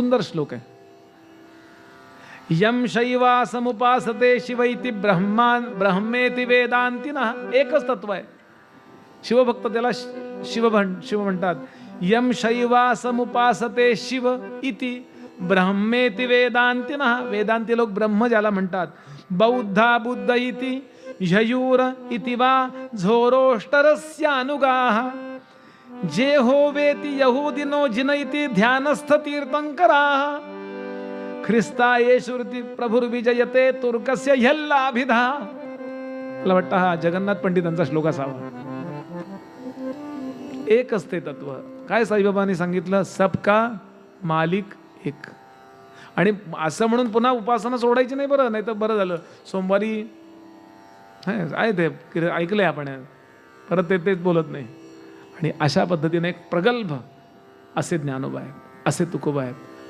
सुंदर श्लोक आहे. यम शैवा समुपासते शिवैती ब्रह्मान ब्रह्मेती वेदांती ना. एकच तत्व आहे. शिवभक्त त्याला शिव म्हण शिव म्हणतात. यम शैवा समुपासते शिव इति ब्रह्मेति वेदांती ना. वेदांती लोक ब्रह्म ज्याला म्हणतात. बौद्धा बुद्ध इति झयूर इति वा झोरोष्टरस्य अनुगाः जे होवेति यहुदिनो जिनैती ध्यानस्थ तीर्थंकरा. ख्रिस्ता येशुर्ती प्रभुर्विजयते तुर्कस्य ह्यल्लाभिधा मला वाटतं हा जगन्नाथ पंडितांचा श्लोक असावा. एक असते तत्व. काय साईबाबांनी सांगितलं? सबका मालिक एक. आणि असं म्हणून पुन्हा उपासना सोडायची नाही बरं नाही तर बरं झालं. सोमवारी हाय, आहे ते ऐकलंय आपण. परत ते तेच बोलत नाही. आणि अशा पद्धतीने एक प्रगल्भ असे ज्ञानोबा आहेत असे तुकोबा आहेत